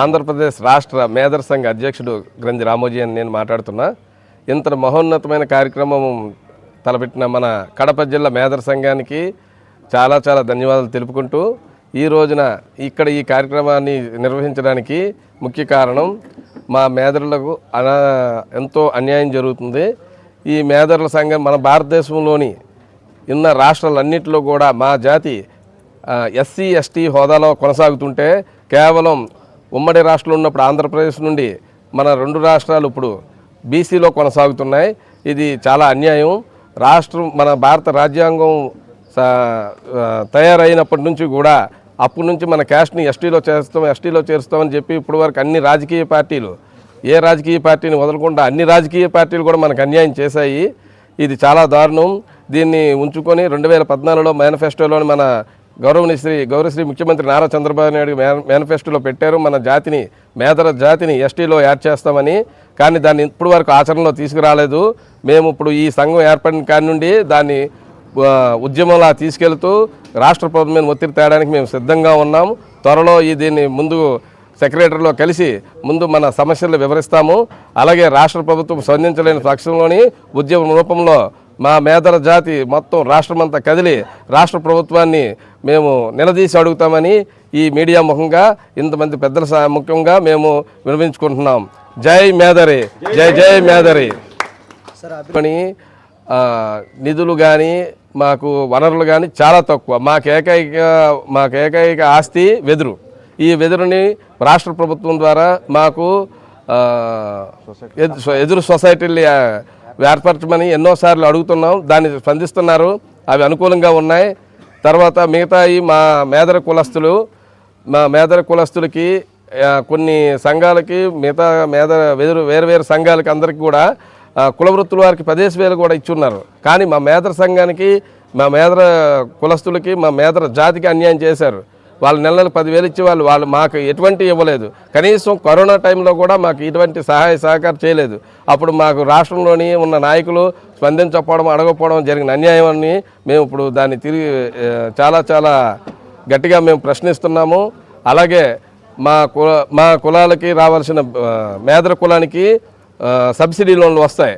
ఆంధ్రప్రదేశ్ రాష్ట్ర మేధర్ సంఘ అధ్యక్షుడు గ్రంథి రామోజీ అని నేను మాట్లాడుతున్నా. ఇంత మహోన్నతమైన కార్యక్రమం తలపెట్టిన మన కడప జిల్లా మేధర్ సంఘానికి చాలా చాలా ధన్యవాదాలు తెలుపుకుంటూ ఈ రోజున ఇక్కడ ఈ కార్యక్రమాన్ని నిర్వహించడానికి ముఖ్య కారణం మా మేధరులకు అనా ఎంతో అన్యాయం జరుగుతుంది. ఈ మేధరుల సంఘం మన భారతదేశంలోని ఉన్న రాష్ట్రాలన్నింటిలో కూడా మా జాతి ఎస్సీ ఎస్టీ హోదాలో కొనసాగుతుంటే కేవలం ఉమ్మడి రాష్ట్రంలో ఉన్నప్పుడు ఆంధ్రప్రదేశ్ నుండి మన రెండు రాష్ట్రాలు ఇప్పుడు బీసీలో కొనసాగుతున్నాయి. ఇది చాలా అన్యాయం. రాష్ట్రం మన భారత రాజ్యాంగం తయారైనప్పటి నుంచి కూడా అప్పటి నుంచి మన క్యాస్ట్ని ఎస్టీలో చేస్తాం ఎస్టీలో చేరుస్తామని చెప్పి ఇప్పుడు వరకు అన్ని రాజకీయ పార్టీలు ఏ రాజకీయ పార్టీని వదలకుండా అన్ని రాజకీయ పార్టీలు కూడా మనకు అన్యాయం చేశాయి. ఇది చాలా దారుణం. దీన్ని ఉంచుకొని రెండు వేల పద్నాలుగులో మేనిఫెస్టోలోని మన గౌరవనీయ శ్రీ గౌరవశ్రీ ముఖ్యమంత్రి నారా చంద్రబాబు నాయుడు మేన- మేనిఫెస్టోలో పెట్టారు. మన జాతిని మేదర జాతిని ఎస్టీలో యాడ్ చేస్తామని. కానీ దాన్ని ఇప్పుడు వరకు ఆచరణలో తీసుకురాలేదు. మేము ఇప్పుడు ఈ సంఘం ఏర్పడిన కాడి నుండి దాన్ని ఉద్యమంలా తీసుకెళ్తూ రాష్ట్ర ప్రభుత్వం మీద ఒత్తిడి తేయడానికి మేము సిద్ధంగా ఉన్నాం. త్వరలో ఈ దీన్ని ముందు సెక్రటరీలో కలిసి ముందు మన సమస్యలు వివరిస్తాము. అలాగే రాష్ట్ర ప్రభుత్వం స్పందించలేని పక్షంలోని ఉద్యమం రూపంలో మా మేదల జాతి మొత్తం రాష్ట్రమంతా కదిలి రాష్ట్ర ప్రభుత్వాన్ని మేము నిలదీసి అడుగుతామని ఈ మీడియా ముఖంగా ఇంతమంది పెద్దల సా- ముఖ్యంగా మేము వినిపించుకుంటున్నాం జై మేదరి జై జై మేదరి పని నిధులు కానీ మాకు వనరులు కానీ చాలా తక్కువ. మాకు ఏకైక మాకు ఏకైక ఆస్తి వెదురు. ఈ వెదురుని రాష్ట్ర ప్రభుత్వం ద్వారా మాకు ఎదురు సొసైటీలు ఏర్పరచమని ఎన్నోసార్లు అడుగుతున్నాం దాన్ని స్పందిస్తున్నారు. అవి అనుకూలంగా ఉన్నాయి. తర్వాత మిగతాయి మా మేదర కులస్తులు మా మేదర కులస్తులకి కొన్ని సంఘాలకి మిగతా మేదర వేరు వేరు వేరు సంఘాలకి అందరికీ కూడా కులవృత్తుల కుల వృత్తుల వారికి పదేసి వేలు కూడా ఇచ్చున్నారు. కానీ మా మేదర సంఘానికి మా మేదర కులస్తులకి మా మేదర జాతికి అన్యాయం చేశారు. వాళ్ళ నెలలు పదివేలు ఇచ్చి వాళ్ళు వాళ్ళు మాకు ఎటువంటి ఇవ్వలేదు. కనీసం కరోనా టైంలో కూడా మాకు ఇటువంటి సహాయ సహకారం చేయలేదు. అప్పుడు మాకు రాష్ట్రంలోని ఉన్న నాయకులు స్పందించకపోవడం అడగకపోవడం జరిగిన అన్యాయం అని మేము ఇప్పుడు దాన్ని తిరిగి చాలా చాలా గట్టిగా మేము ప్రశ్నిస్తున్నాము. అలాగే మా కుల మా కులాలకి రావాల్సిన మేదర కులానికి సబ్సిడీ లోన్లు వస్తాయి.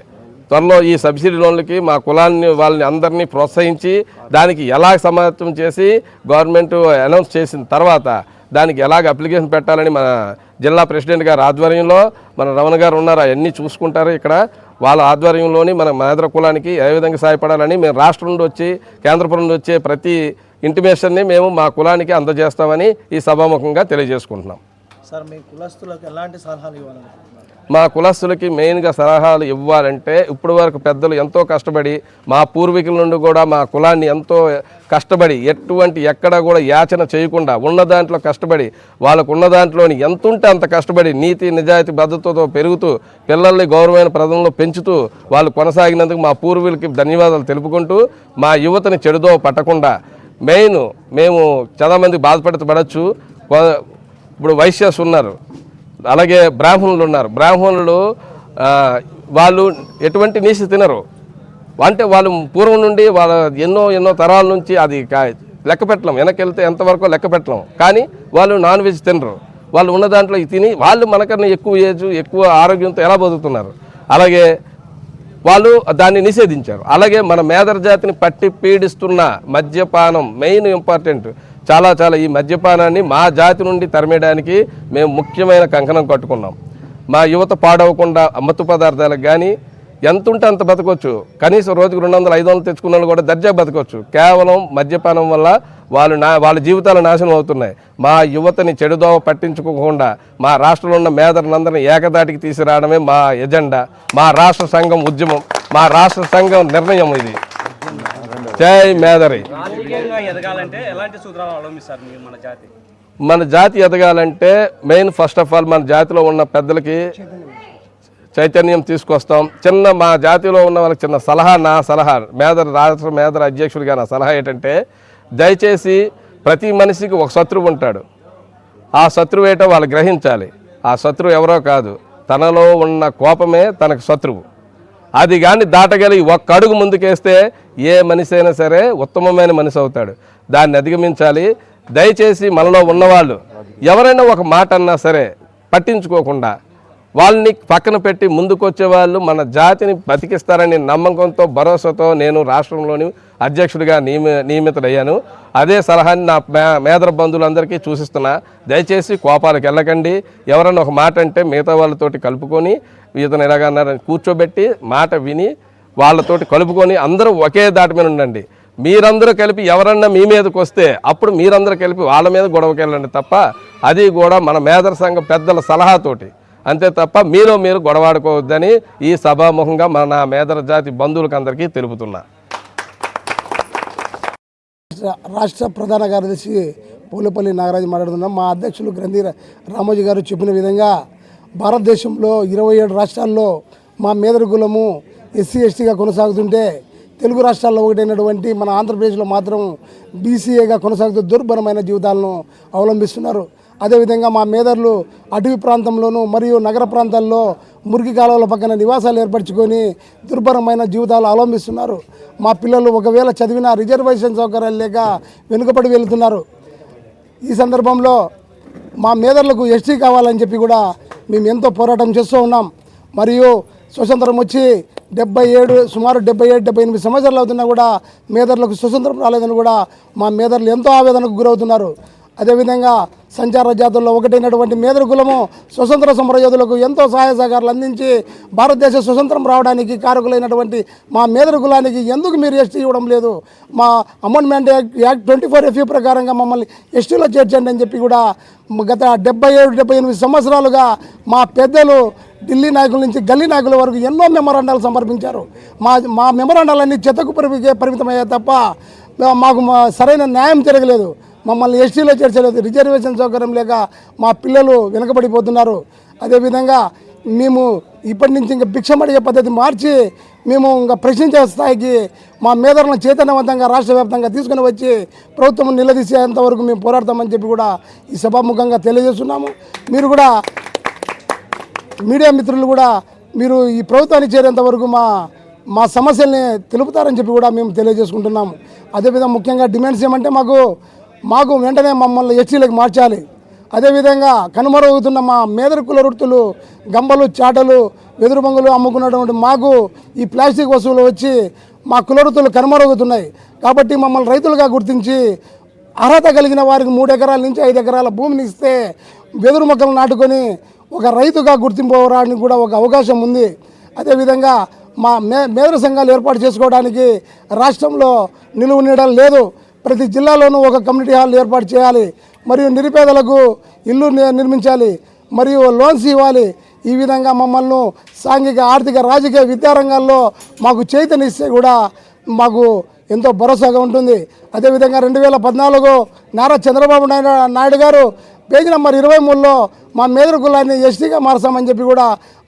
త్వరలో ఈ సబ్సిడీ లోన్లకి మా కులాన్ని వాళ్ళని అందరినీ ప్రోత్సహించి దానికి ఎలా సమాచారం చేసి గవర్నమెంట్ అనౌన్స్ చేసిన తర్వాత దానికి ఎలాగ అప్లికేషన్ పెట్టాలని మన జిల్లా ప్రెసిడెంట్ గారి ఆధ్వర్యంలో మన రమణ గారు ఉన్నారు. అవన్నీ చూసుకుంటారు ఇక్కడ. వాళ్ళ ఆధ్వర్యంలోని మన మేదర కులానికి ఏ విధంగా సహాయపడాలని మేము రాష్ట్రం నుండి వచ్చి కేంద్రపురం నుండి వచ్చే ప్రతి ఇంటిమేషన్ని మేము మా కులానికి అందజేస్తామని ఈ సభాముఖంగా తెలియజేసుకుంటున్నాం. సార్ మీ కులస్తులకు ఎలాంటి సలహాలు ఇవ్వాలనుకుంటున్నారు? మా కులస్తులకి మెయిన్గా సలహాలు ఇవ్వాలంటే ఇప్పటి వరకు పెద్దలు ఎంతో కష్టపడి మా పూర్వీకుల నుండి కూడా మా కులాన్ని ఎంతో కష్టపడి ఎటువంటి ఎక్కడ కూడా యాచన చేయకుండా ఉన్న దాంట్లో కష్టపడి వాళ్ళకు ఉన్న దాంట్లోని ఎంత ఉంటే అంత కష్టపడి నీతి నిజాయితీ భద్రతతో పెరుగుతూ పిల్లల్ని గౌరవమైన ప్రజల్లో పెంచుతూ వాళ్ళు కొనసాగినందుకు మా పూర్వీకులకి ధన్యవాదాలు తెలుపుకుంటూ మా యువతని చెడుదో పట్టకుండా మెయిన్ మేము చాలామంది బాధపడబడచ్చు ఇప్పుడు వైశ్యస్ ఉన్నారు. అలాగే బ్రాహ్మణులు ఉన్నారు. బ్రాహ్మణులు వాళ్ళు ఎటువంటి నీసి తినరు. అంటే వాళ్ళు పూర్వం నుండి వాళ్ళ ఎన్నో ఎన్నో తరాల నుంచి అది లెక్క పెట్టలేం వెనక్కి వెళ్తే ఎంతవరకు లెక్క పెట్టలేం కానీ వాళ్ళు నాన్ వెజ్ తినరు. వాళ్ళు ఉన్న దాంట్లో తిని వాళ్ళు మనకన్నా ఎక్కువ ఏజ్ ఎక్కువ ఆరోగ్యంతో ఎలా బతుకుతున్నారు? అలాగే వాళ్ళు దాన్ని నిషేధించారు. అలాగే మన మేదర జాతిని పట్టి పీడిస్తున్న మద్యపానం మెయిన్ ఇంపార్టెంట్. చాలా చాలా ఈ మద్యపానాన్ని మా జాతి నుండి తరిమేయడానికి మేము ముఖ్యమైన కంకణం కట్టుకున్నాం. మా యువత పాడవకుండా మత్తు పదార్థాలకు కానీ ఎంత ఉంటే అంత బతకొచ్చు. కనీసం రోజుకు రెండు వందలు ఐదు వందలు తెచ్చుకున్న వాళ్ళు కూడా దర్జా బతకొచ్చు. కేవలం మద్యపానం వల్ల వాళ్ళు నా వాళ్ళ జీవితాలు నాశనం అవుతున్నాయి. మా యువతని చెడుదోవ పట్టించుకోకుండా మా రాష్ట్రంలో ఉన్న మేధలందరినీ ఏకదాటికి తీసుకురావడమే మా ఎజెండా. మా రాష్ట్ర సంఘం ఉద్యమం. మా రాష్ట్ర సంఘం నిర్ణయం ఇది. జై మేదరి. మన జాతి ఎదగాలంటే మెయిన్ ఫస్ట్ ఆఫ్ ఆల్ మన జాతిలో ఉన్న పెద్దలకి చైతన్యం తీసుకొస్తాం. చిన్న మా జాతిలో ఉన్న వాళ్ళకి చిన్న సలహా నా సలహా. మేదర్ రాష్ట్ర మేదర్ అధ్యక్షుడిగా నా సలహా ఏంటంటే దయచేసి ప్రతి మనిషికి ఒక శత్రువు ఉంటాడు. ఆ శత్రువు ఏంటో వాళ్ళు గ్రహించాలి. ఆ శత్రువు ఎవరో కాదు. తనలో ఉన్న కోపమే తనకు శత్రువు. అది కానీ దాటగలిగి ఒక్క అడుగు ముందుకేస్తే ఏ మనిషి అయినా సరే ఉత్తమమైన మనిషి అవుతాడు. దాన్ని అధిగమించాలి. దయచేసి మనలో ఉన్నవాళ్ళు ఎవరైనా ఒక మాట అన్నా సరే పట్టించుకోకుండా వాళ్ళని పక్కన పెట్టి ముందుకొచ్చే వాళ్ళు మన జాతిని బతికిస్తారని నమ్మకంతో భరోసాతో నేను రాష్ట్రంలోని అధ్యక్షుడిగా నియమి నియమితుడయ్యాను. అదే సలహాని నా మే మేదర బంధువులందరికీ చూసిస్తున్నా. దయచేసి కోపాలకు వెళ్ళకండి ఎవరన్నా ఒక మాట అంటే మిగతా వాళ్ళతోటి కలుపుకొని ఇతను ఎలాగన్నారని కూర్చోబెట్టి మాట విని వాళ్ళతోటి కలుపుకొని అందరూ ఒకే దాటి మీద ఉండండి. మీరందరూ కలిపి ఎవరన్నా మీ మీదకి వస్తే అప్పుడు మీరందరూ కలిపి వాళ్ళ మీద గొడవకి వెళ్ళండి తప్ప అది కూడా మన మేదర సంఘ పెద్దల సలహాతోటి. అంతే తప్ప మీరు మీరు గొడవాడుకోవద్దని ఈ సభాముఖంగా మన మేదర జాతి బంధువులకు అందరికీ తెలుపుతున్నా. రాష్ట్ర రాష్ట్ర ప్రధాన కార్యదర్శి పూలపల్లి నాగరాజు మాట్లాడుతున్నాం. మా అధ్యక్షులు గ్రంథి రామోజీ గారు చెప్పిన విధంగా భారతదేశంలో ఇరవై ఏడు రాష్ట్రాల్లో మా మేదరి కులము ఎస్సీ ఎస్టీగా కొనసాగుతుంటే తెలుగు రాష్ట్రాల్లో ఒకటైనటువంటి మన ఆంధ్రప్రదేశ్లో మాత్రం బీసీఏగా కొనసాగుతూ దుర్భరమైన జీవితాలను అవలంబిస్తున్నారు. అదేవిధంగా మా మేదర్లు అటవీ ప్రాంతంలోనూ మరియు నగర ప్రాంతాల్లో మురికి కాలువల పక్కన నివాసాలు ఏర్పరచుకొని దుర్భరమైన జీవితాలు అవలంబిస్తున్నారు. మా పిల్లలు ఒకవేళ చదివిన రిజర్వేషన్ సౌకర్యాలు లేక వెనుకబడి వెళుతున్నారు. ఈ సందర్భంలో మా మేదర్లకు ఎస్టీ కావాలని చెప్పి కూడా మేము ఎంతో పోరాటం చేస్తూ ఉన్నాం. మరియు స్వతంత్రం వచ్చి డెబ్బై ఏడు సుమారు డెబ్బై ఏడు డెబ్బై ఎనిమిది సంవత్సరాలు అవుతున్నా కూడా మేదర్లకు స్వతంత్రం రాలేదని కూడా మా మేదర్లు ఎంతో ఆవేదనకు గురవుతున్నారు. అదేవిధంగా సంచార జాతుల్లో ఒకటైనటువంటి మేదరి కులము స్వతంత్ర సమరయోధులకు ఎంతో సహాయ సహకారాలు అందించి భారతదేశ స్వతంత్రం రావడానికి కారకులైనటువంటి మా మేదరి కులానికి ఎందుకు మీరు ఎస్టీ ఇవ్వడం లేదు? మా అమెండ్మెంట్ యాక్ట్ ట్వంటీ ఫోర్ ఎఫ్యూ ప్రకారంగా మమ్మల్ని ఎస్టీలో చేర్చండి అని చెప్పి కూడా గత డెబ్బై ఏడు డెబ్బై ఎనిమిది సంవత్సరాలుగా మా పెద్దలు ఢిల్లీ నాయకుల నుంచి గల్లీ నాయకుల వరకు ఎన్నో మెమరాండాలు సమర్పించారు. మా మా మెమరాండాలన్నీ చెత్తకు పరిమి పరిమితమయ్యాయి తప్ప మాకు మా సరైన న్యాయం జరగలేదు. మమ్మల్ని ఎస్టీలో చేర్చలేదు. రిజర్వేషన్ సౌకర్యం లేక మా పిల్లలు వెనకబడిపోతున్నారు. అదేవిధంగా మేము ఇప్పటి నుంచి ఇంకా భిక్షమడిగే పద్ధతి మార్చి మేము ఇంకా ప్రశ్నించే స్థాయికి మా మేధలను చైతన్యవంతంగా రాష్ట్ర వ్యాప్తంగా తీసుకుని వచ్చి ప్రభుత్వం నిలదీసేంత వరకు మేము పోరాడతామని చెప్పి కూడా ఈ సభాముఖంగా తెలియజేస్తున్నాము. మీరు కూడా మీడియా మిత్రులు కూడా మీరు ఈ ప్రభుత్వాన్ని చేరేంత వరకు మా మా సమస్యల్ని తెలుపుతారని చెప్పి కూడా మేము తెలియజేసుకుంటున్నాము. అదేవిధంగా ముఖ్యంగా డిమాండ్స్ ఏమంటే మాకు మాకు వెంటనే మమ్మల్ని ఎస్టీలకు మార్చాలి. అదేవిధంగా కనుమరుగుతున్న మా మేదరకుల వృత్తులు గంబలు చాటలు వెదురు బొంగులు అమ్ముకున్నటువంటి మాకు ఈ ప్లాస్టిక్ వస్తువులు వచ్చి మా కులవృత్తులు కనుమరుగుతున్నాయి కాబట్టి మమ్మల్ని రైతులుగా గుర్తించి అర్హత కలిగిన వారికి మూడు ఎకరాల నుంచి ఐదు ఎకరాల భూమిని ఇస్తే వెదురు మొక్కలు నాటుకొని ఒక రైతుగా గుర్తింపు అవడానికి కూడా ఒక అవకాశం ఉంది. అదేవిధంగా మా మే మేదర సంఘాలు ఏర్పాటు చేసుకోవడానికి రాష్ట్రంలో నిలువు నీడలు లేదు. ప్రతి జిల్లాలోనూ ఒక కమ్యూనిటీ హాల్ ఏర్పాటు చేయాలి. మరియు నిరుపేదలకు ఇల్లు ని- నిర్మించాలి. మరియు లోన్స్ ఇవ్వాలి. ఈ విధంగా మమ్మల్ని సాంఘిక ఆర్థిక రాజకీయ విద్యారంగాల్లో మాకు చైతన్యస్తే కూడా మాకు ఎంతో భరోసాగా ఉంటుంది. అదేవిధంగా రెండు వేల పద్నాలుగు నారా చంద్రబాబు నాయుడు నాయుడు గారు పేజీ నెంబర్ ఇరవై మూడులో మా మేదర కులాన్ని ఎస్టీగా మార్చామని చెప్పి కూడా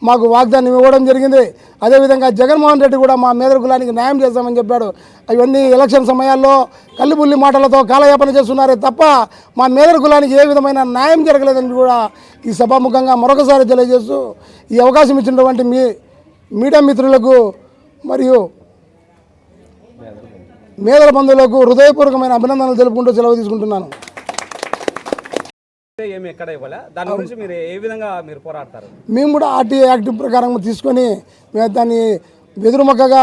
మాకు వాగ్దానం ఇవ్వడం జరిగింది. అదేవిధంగా జగన్మోహన్ రెడ్డి కూడా మా మేదర కులానికి న్యాయం చేస్తామని చెప్పాడు. అవన్నీ ఎలక్షన్ సమయాల్లో కల్లిబుల్లి మాటలతో కాలయాపన చేస్తున్నారే తప్ప మా మేదర కులానికి ఏ విధమైన న్యాయం జరగలేదని కూడా ఈ సభాముఖంగా మరొకసారి తెలియజేస్తూ ఈ అవకాశం ఇచ్చినటువంటి మీ మీడియా మిత్రులకు మరియు మేదల బంధువులకు హృదయపూర్వకమైన అభినందనలు తెలుపుకుంటూ సెలవు తీసుకుంటున్నాను. ఏమి ఎక్కడ ఇవ్వలే. దాని గురించి మీరు ఏ విధంగా మీరు పోరాడతారు? మేము కూడా ఆర్టీఐ యాక్ట్ ప్రకారం తీసుకొని మేము దాన్ని వెదురుమొక్కగా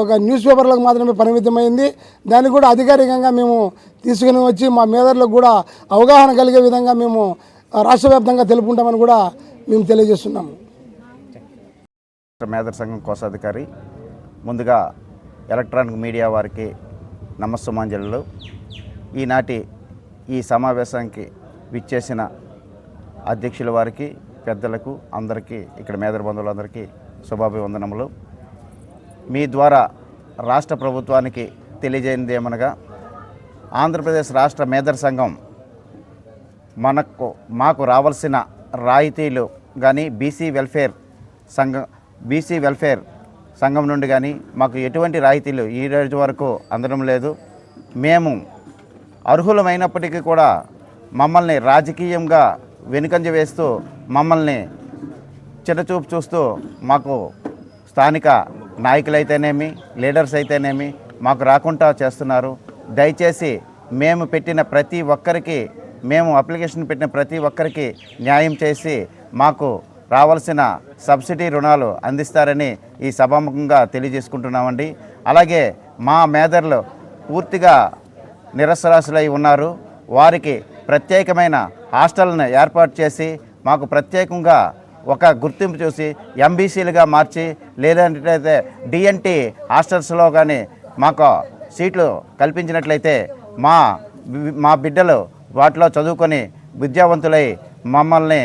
ఒక న్యూస్ పేపర్లకు మాత్రమే పరిమితమైంది. దాన్ని కూడా అధికారికంగా మేము తీసుకుని వచ్చి మా మేదర్లకు కూడా అవగాహన కలిగే విధంగా మేము రాష్ట్ర వ్యాప్తంగా తెలుపుకుంటామని కూడా మేము తెలియజేస్తున్నాము మేదర్ సంఘం కోశాధికారి ముందుగా ఎలక్ట్రానిక్ మీడియా వారికి నమస్సుమాంజలు. ఈనాటి ఈ సమావేశానికి విచ్చేసిన అధ్యక్షుల వారికి పెద్దలకు అందరికీ ఇక్కడ మేదర్ బంధువులందరికీ శుభాభివందనములు. మీ ద్వారా రాష్ట్ర ప్రభుత్వానికి తెలియజేయింది ఏమనగా ఆంధ్రప్రదేశ్ రాష్ట్ర మేదర్ సంఘం మనకు మాకు రావాల్సిన రాయితీలు కానీ బీసీ వెల్ఫేర్ సంఘం బీసీ వెల్ఫేర్ సంఘం నుండి కానీ మాకు ఎటువంటి రాయితీలు ఈ రోజు వరకు అందడం లేదు. మేము అర్హులమైనప్పటికీ కూడా మమ్మల్ని రాజకీయంగా వెనుకంజ వేస్తూ మమ్మల్ని చిన్నచూపు చూస్తూ మాకు స్థానిక నాయకులైతేనేమి లీడర్స్ అయితేనేమి మాకు రాకుండా చేస్తున్నారు. దయచేసి మేము పెట్టిన ప్రతి ఒక్కరికి మేము అప్లికేషన్ పెట్టిన ప్రతి ఒక్కరికి న్యాయం చేసి మాకు రావాల్సిన సబ్సిడీ రుణాలు అందిస్తారని ఈ సభాముఖంగా తెలియజేసుకుంటున్నామండి. అలాగే మా మేదర్లు పూర్తిగా నిరసరాశులై ఉన్నారు. వారికి ప్రత్యేకమైన హాస్టల్ను ఏర్పాటు చేసి మాకు ప్రత్యేకంగా ఒక గుర్తింపు చూసి ఎంబీసీలుగా మార్చి లేదంటే డిఎన్టీ హాస్టల్స్లో కానీ మాకు సీట్లు కల్పించినట్లయితే మా మా బిడ్డలు వాటిలో చదువుకొని విద్యావంతులై మమ్మల్ని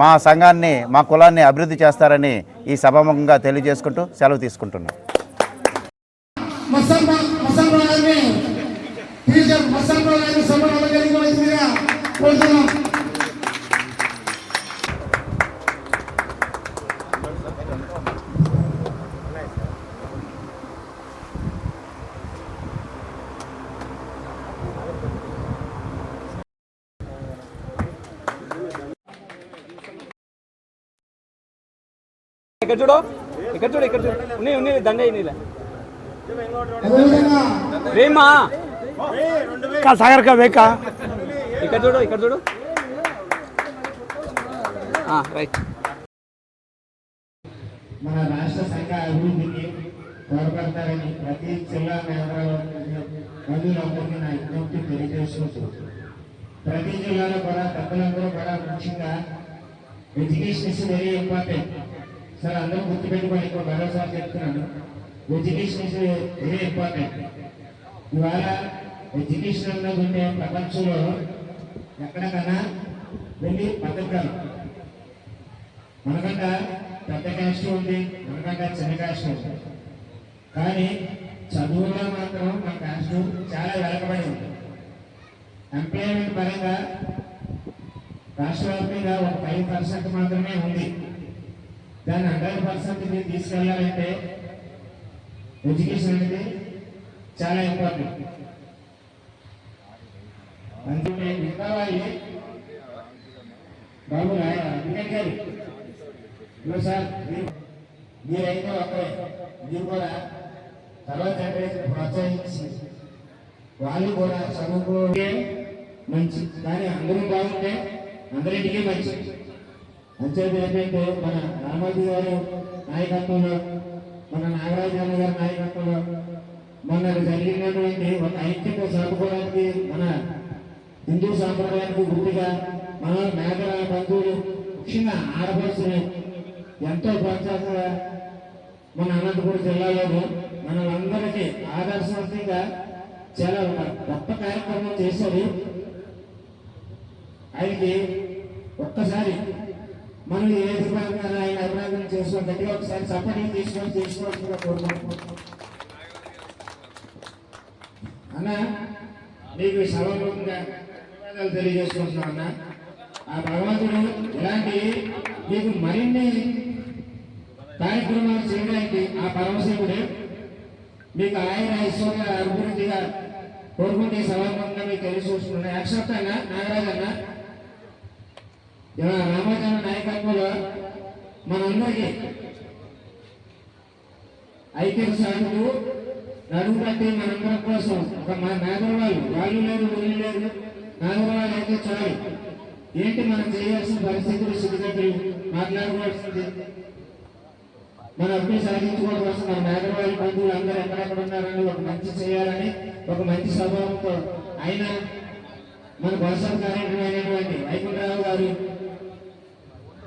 మా సంఘాన్ని మా కులాన్ని అభివృద్ధి చేస్తారని ఈ సభాముఖంగా తెలియజేసుకుంటూ సెలవు తీసుకుంటున్నాం. మసంబ మసంబ కోరుతున్నాం ఇక్కడ చూడు ఇక్కడ చూడు ఇక్కడ చూడు ఉన్నాయి ఉన్నాయి దండ నీళ్ళ అదేవిధంగా రేమా సాగర్ కా వేక ఇక్కడ చూడు ఇక్కడ చూడు. రైట్ మన రాష్ట్ర సంఘ అభివృద్ధికి తోడ్పడతారని ప్రతి జిల్లా కేంద్రాల్లో బంధువులందరికీ నా విజ్ఞప్తి తెలియజేసుకుంటూ ప్రతి జిల్లాలో కూడా పెద్దలందరూ కూడా ముఖ్యంగా education is very important. Sir అందరూ గుర్తుపెట్టుకోండి ఇంకో మరోసారి చెప్తున్నాను. Education is very important. ఇవాళ ఎడ్యుకేషన్ అన్నది ఉండే ప్రపంచంలో ఎక్కడికైనా వెళ్ళి బతకగలం మనకంట పెద్ద క్యాస్ట్ ఉంది మనకంట చిన్న క్యాస్ట్ ఉంది. కానీ చదువులో మాత్రం మన క్యాస్ట్ చాలా వెనకబడి ఉంది. ఎంప్లాయ్మెంట్ పరంగా రాష్ట్ర వ్యాప్తంగా ఒక ఫైవ్ పర్సెంట్ మాత్రమే ఉంది. దాన్ని హండ్రెడ్ పర్సెంట్ మీరు తీసుకెళ్ళాలంటే ఎడ్యుకేషన్ అనేది చాలా ఇంపార్టెంట్ అందుకే మిగతా వాళ్ళు బాబు రాయ వెంకట్ గారు ఇదిగో సార్ మీరైతే ఒకరే మీరు కూడా తర్వాత జనరేషన్ ప్రోత్సహించి వాళ్ళు కూడా చదువుకుంటే మంచి కానీ అందరూ బాగుంటే అందరింటికి మంచి. అంచేది ఏంటంటే మన రామోజీ గారు నాయకత్వంలో మన నాగరాజన్న గారి నాయకత్వంలో మొన్న జరిగినటువంటి ఒక ఐక్యత సాగుకోవడానికి మన హిందూ సాంప్రదాయానికి గుర్తిగా మన మేఘల బంధువులు ముఖ్యంగా ఆడపడుచుని ఎంతో ప్రోత్సాహంగా మన అనంతపురం జిల్లాలోనూ మనందరికీ ఆదర్శవంతంగా చాలా ఒక గొప్ప కార్యక్రమం చేశారు. ఆయనకి ఒక్కసారి మనం ఏ విధంగా ఆయన అభినందన చేసుకుని గట్టిగా ఒకసారి చప్పటి తీసుకొని చేసుకోవాల్సిందిగా కోరుకుంటున్నాం. అన్న నీకు సభాముఖంగా ధన్యవాదాలు తెలియజేసుకుంటున్నాం ఆ భగవంతుడు ఇలాంటి మీకు మరిన్ని కార్యక్రమాలు చేయడానికి ఆ పరమశివుడు మీకు ఆయన ఐశ్వర్య అభివృద్ధిగా కోరుకుంటే సమర్పంగా సభాముఖంగా మీకు తెలియజేసుకుంటున్నాను యాక్సెప్ట్ అన్న నాగరాజ్ అన్న ఇలా రామాజన నాయకత్వంలో మనందరికీ ఐక్యం సాగుతూ నడుగు పట్టి మనందరం కోసం ఒక మా నాగరవాళ్ళు వాళ్ళు లేదు వీళ్ళు లేదు నాగరవాళ్ళు అయితే చాలు. ఏంటి మనం చేయాల్సిన పరిస్థితులు స్థితిగతులు మాట్లాడుకోవాల్సింది? మన అభివృద్ధి సాధించుకోవడం కోసం మన నాగరవాళ్ళ బంధువులు అందరూ ఎక్కడెక్కడ ఉన్నారని ఒక మంచి చేయాలని ఒక మంచి స్వభావంతో ఆయన మన వర్షం కార్యక్రమం అయినటువంటి వైకుంఠరావు గారు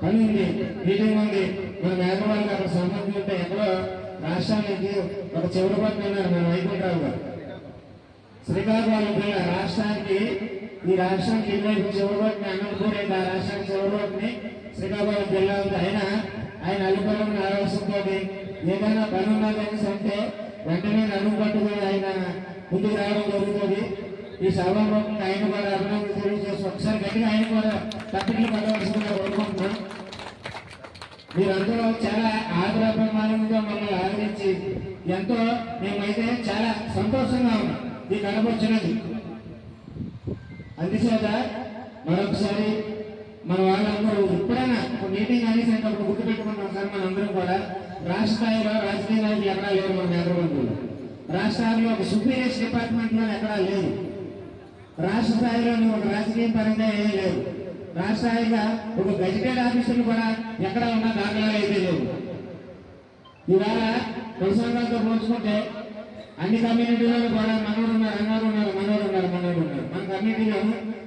పని ఉంది మీటింగ్ ఉంది. మన మేఘవాళ్ళకి అక్కడ సంబంధం ఉంటే ఎక్కడో రాష్ట్రానికి ఒక చివరి పక్కన మన వైకుంఠరావు గారు. శ్రీకాకుళం పిల్ల రాష్ట్రానికి ఈ రాష్ట్రానికి ఇరవై చివరి పక్కన అనంతపూర్ ఆ రాష్ట్రానికి చివరి పక్కన శ్రీకాకుళం జిల్లా ఉంది. ఆయన ఆయన అల్లిపల్లం ఆలోచనతో ఏదైనా పని ఉన్నదని అంటే వెంటనే నన్ను పట్టుకొని ఆయన ముందుకు రావడం జరుగుతుంది. ఈ సభాముఖంగా ఆయన కూడా అభినందన తెలియజేసి ఒకసారి గట్టిగా ఆయన కూడా తప్పిట్లు పడవలసిందిగా కోరుకుంటున్నాం మీరందరూ చాలా ఆదరాభిమానంగా మమ్మల్ని ఆదరించి ఎంతో మేమైతే చాలా సంతోషంగా ఉన్నాం. ఈ కనపచ్చినది అందుచేత మరొకసారి మన వాళ్ళందరూ ఎప్పుడైనా ఒక మీటింగ్ అనేసినప్పుడు గుర్తుపెట్టుకున్నాం సార్ మనందరం కూడా రాష్ట్ర స్థాయిలో రాజకీయ నాయకులు ఎక్కడా లేరు మన నేతృబంధువులు రాష్ట్రాల్లో ఒక సుపీరియర్స్ డిపార్ట్మెంట్లో ఎక్కడా లేదు రాష్ట్ర స్థాయిలో ఒక రాజకీయ పరంగా ఏమీ లేవు రాష్ట్ర స్థాయిగా ఒక గజిటెడ్ ఆఫీసులు కూడా ఎక్కడ ఉన్నా దాఖలా అయితే లేవు. ఇవాళ కులసంఘాలతో పోల్చుకుంటే అన్ని కమ్యూనిటీలలో కూడా మనోడు ఉన్నారు అన్నారు ఉన్నారు మనోడు ఉన్నారు మనోడు ఉన్నారు మన కమ్యూనిటీలో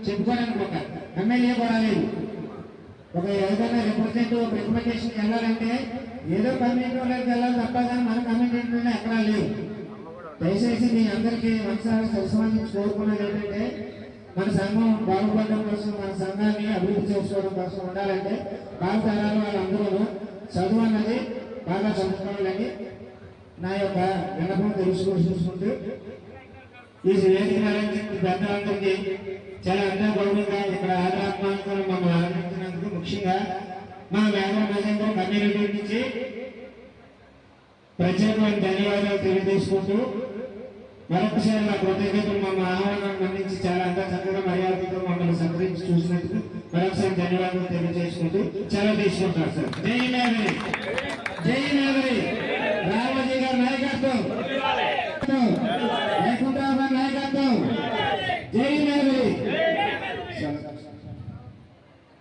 చెప్పుకోవడానికి ఒక ఎమ్మెల్యే కూడా లేదు ఒక ఏదైనా రిప్రజెంట్ ఒక రిప్రజెంటేషన్ వెళ్ళాలంటే ఏదో కమ్యూనిటీ వాళ్ళకి వెళ్ళాలి తప్ప కానీ మన కమ్యూనిటీలో ఎక్కడా లేవు. దయచేసి మీ అందరికీ మనసారి సరసమాజం కోరుకున్నది ఏంటంటే మన సంఘం బాగుపడడం కోసం మన సంఘాన్ని అభివృద్ధి చేసుకోవడం కోసం ఉండాలంటే భావితరాలు వాళ్ళందరూ చదువు అన్నది బాగా చదువుకోవాలని నా యొక్క వినపం తెలుసుకొని చూసుకుంటూ ఈ వేదిక పెద్దలందరికీ చాలా అంతా గౌరవంగా ఇక్కడ ఆదరాత్మకంగా మమ్మల్ని ఆదరించినందుకు ముఖ్యంగా మా వేదన మహేంద్ర కమ్యూనిటీ నుంచి ప్రత్యేకమైన ధన్యవాదాలు తెలియజేసుకుంటూ మరొకసారి నా కృతజ్ఞతలు మా ఆహ్వానాన్ని మన్నించి చాలా అంతా చక్కగా మర్యాదతో మమ్మల్ని సంప్రదించి చూసినందుకు మరొకసారి ధన్యవాదాలు తెలియజేసుకుంటూ చాలా తీసుకుంటారు సార్. జై జై మేరీ